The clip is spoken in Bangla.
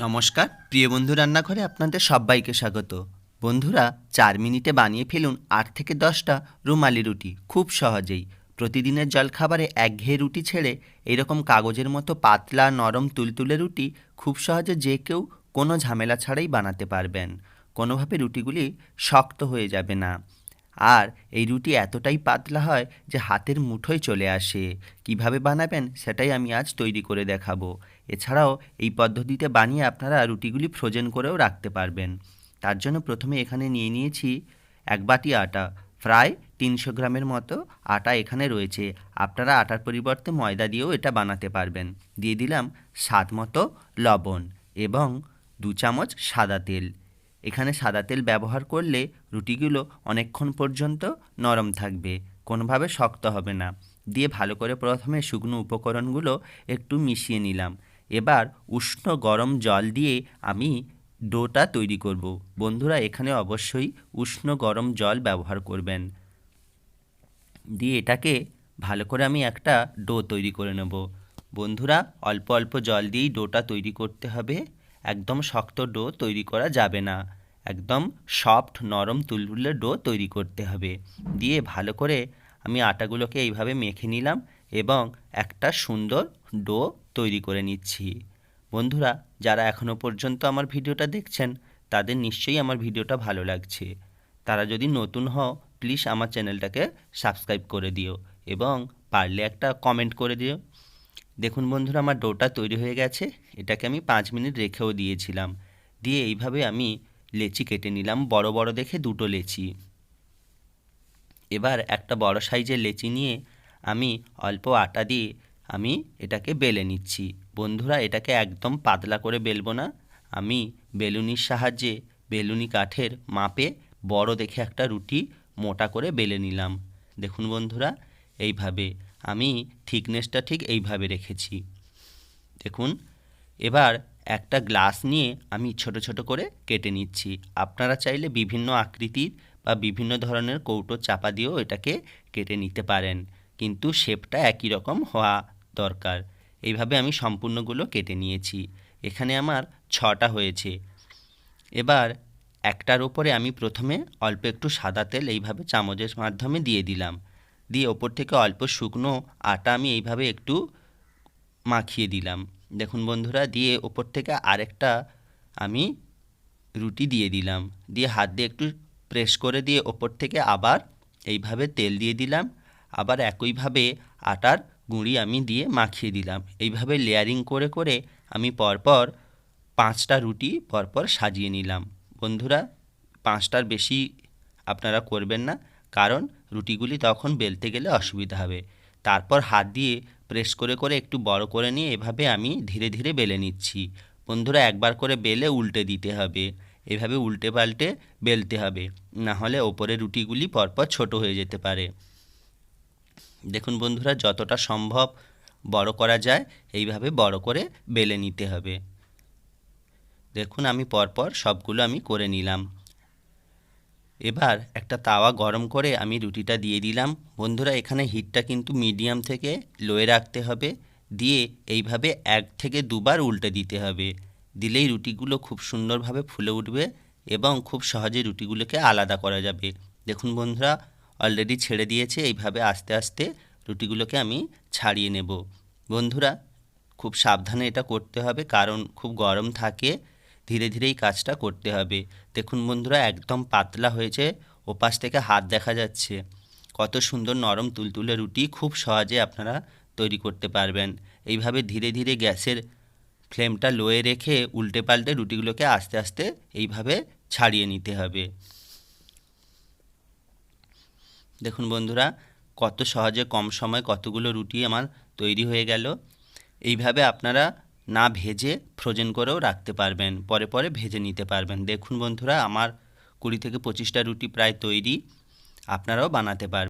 নমস্কার। প্রিয় বন্ধু রান্নাঘরে আপনাদের সবাইকে স্বাগত। বন্ধুরা, চার মিনিটে বানিয়ে ফেলুন আট থেকে দশটা রুমালি রুটি, খুব সহজেই। প্রতিদিনের জলখাবারে একঘেয়ে রুটি ছেড়ে এরকম কাগজের মতো পাতলা, নরম, তুলতুলে রুটি খুব সহজে যে কেউ কোনো ঝামেলা ছাড়াই বানাতে পারবেন। কোনোভাবে রুটিগুলি শক্ত হয়ে যাবে না। আর এই রুটি এতটাই পাতলা হয় যে হাতের মুঠোয় চলে আসে। কীভাবে বানাবেন সেটাই আমি আজ তৈরি করে দেখাবো। এছাড়াও এই পদ্ধতিতে বানিয়ে আপনারা রুটিগুলি ফ্রোজেন করেও রাখতে পারবেন। তার জন্য প্রথমে এখানে নিয়ে নিয়েছি এক বাটি আটা। প্রায় তিনশো গ্রামের মতো আটা এখানে রয়েছে। আপনারা আটার পরিবর্তে ময়দা দিয়েও এটা বানাতে পারবেন। দিয়ে দিলাম স্বাদ মতো লবণ এবং দু চামচ সাদা তেল। এখানে সাদা তেল ব্যবহার করলে রুটিগুলো অনেকক্ষণ পর্যন্ত নরম থাকবে, কোনোভাবে শক্ত হবে না। দিয়ে ভালো করে প্রথমে শুকনো উপকরণগুলো একটু মিশিয়ে নিলাম। এবার উষ্ণ গরম জল দিয়ে আমি ডোটা তৈরি করব। বন্ধুরা, এখানে অবশ্যই উষ্ণ গরম জল ব্যবহার করবেন। দিয়ে এটাকে ভালো করে আমি একটা ডো তৈরি করে নেব। বন্ধুরা, অল্প অল্প জল দিয়েই ডোটা তৈরি করতে হবে। একদম শক্ত ডো তৈরি করা যাবে না। একদম সফট, নরম তুলতুলে ডো তৈরি করতে হবে। দিয়ে ভালো করে আমি আটাগুলোকে এইভাবে মেখে নিলাম এবং একটা সুন্দর ডো তৈরি করে নিচ্ছি। বন্ধুরা, যারা এখনও পর্যন্ত আমার ভিডিওটা দেখছেন, তাদের নিশ্চয়ই আমার ভিডিওটা ভালো লাগছে। তারা যদি নতুন হও, প্লিজ আমার চ্যানেলটাকে সাবস্ক্রাইব করে দিও এবং পারলে একটা কমেন্ট করে দিও। দেখুন বন্ধুরা, আমার ডোটা তৈরি হয়ে গেছে। এটাকে আমি পাঁচ মিনিট রেখেও দিয়েছিলাম। দিয়ে এইভাবে আমি লেচি কেটে নিলাম, বড় বড় দেখে দুটো লেচি। এবার একটা বড় সাইজের লেচি নিয়ে আমি অল্প আটা দিয়ে আমি এটাকে বেলে নিচ্ছি। বন্ধুরা, এটাকে একদম পাতলা করে বেলবো না। আমি বেলুনির সাহায্যে বেলুনি কাঠের মাপে বড় দেখে একটা রুটি মোটা করে বেলে নিলাম। দেখুন বন্ধুরা, এইভাবে আমি থিকনেসটা ঠিক এইভাবে রেখেছি। দেখুন, এবার একটা গ্লাস নিয়ে আমি ছোট ছোট করে কেটে নিচ্ছি। আপনারা চাইলে বিভিন্ন আকৃতির বা বিভিন্ন ধরনের কৌটো চাপা দিয়েও এটাকে কেটে নিতে পারেন। কিন্তু শেপটা একই রকম হওয়া দরকার। এইভাবে আমি সম্পূর্ণগুলো কেটে নিয়েছি। এখানে আমার ছটা হয়েছে। এবার একটার ওপরে আমি প্রথমে অল্প একটু সাদা তেল এইভাবে চামচের মাধ্যমে দিয়ে দিলাম। দিয়ে ওপর থেকে অল্প শুকনো আটা আমি এইভাবে একটু মাখিয়ে দিলাম। দেখুন বন্ধুরা, দিয়ে ওপর থেকে আরেকটা আমি রুটি দিয়ে দিলাম। দিয়ে হাত দিয়ে একটু প্রেস করে দিয়ে ওপর থেকে আবার এইভাবে তেল দিয়ে দিলাম। আবার একইভাবে আটার গুঁড়ি আমি দিয়ে মাখিয়ে দিলাম। এইভাবে লেয়ারিং করে করে আমি পরপর পাঁচটা রুটি পরপর সাজিয়ে নিলাম। বন্ধুরা, পাঁচটার বেশি আপনারা করবেন না, কারণ রুটিগুলি তখন বেলতে গেলে অসুবিধা হবে। তারপর হাত দিয়ে প্রেস করে করে একটু বড় করে নিয়ে এভাবে আমি ধীরে ধীরে বেলে নিচ্ছি। বন্ধুরা, একবার করে বেলে উল্টে দিতে হবে। এভাবে উল্টে পাল্টে বেলতে হবে। না হলে ওপরে রুটিগুলি পরপর ছোট হয়ে যেতে পারে। দেখুন বন্ধুরা, যতটা সম্ভব বড় করা যায়, এইভাবে বড় করে বেলে নিতে হবে। দেখুন, আমি পরপর সবগুলো আমি করে নিলাম। এবার একটা তাওয়া গরম করে আমি রুটিটা দিয়ে দিলাম। বন্ধুরা, এখানে হিটটা কিন্তু মিডিয়াম থেকে লোয়ে রাখতে হবে। দিয়ে এইভাবে এক থেকে দুবার উল্টে দিতে হবে। দিলেই রুটিগুলো খুব সুন্দরভাবে ফুলে উঠবে এবং খুব সহজে রুটিগুলোকে আলাদা করা যাবে। দেখুন বন্ধুরা অলরেডি ছেড়ে দিয়েছে। এইভাবে আস্তে আস্তে রুটিগুলোকে আমি ছাড়িয়ে নেব। বন্ধুরা, খুব সাবধানে এটা করতে হবে কারণ খুব গরম থাকে। ধীরে ধীরে এই কাজটা করতে হবে। দেখুন বন্ধুরা, একদম পাতলা হয়েছে, ওপাশ থেকে হাত দেখা যাচ্ছে। কত সুন্দর নরম তুলতুলে রুটি খুব সহজে আপনারা তৈরি করতে পারবেন। এইভাবে ধীরে ধীরে গ্যাসের ফ্লেমটা লোয়ে রেখে উল্টে পাল্টে রুটিগুলোকে আস্তে আস্তে এইভাবে ছাড়িয়ে নিতে হবে। দেখুন বন্ধুরা, কত সহজে কম সময় কতগুলো রুটি আমার তৈরি হয়ে গেল। এইভাবে আপনারা না ভেজে ফ্রোজেন করেও রাখতে পারবেন, পরে পরে ভেজে নিতে পারবেন। দেখুন বন্ধুরা, আমার কুড়ি থেকে পঁচিশটা রুটি প্রায় তৈরি, আপনারাও বানাতে পারবেন।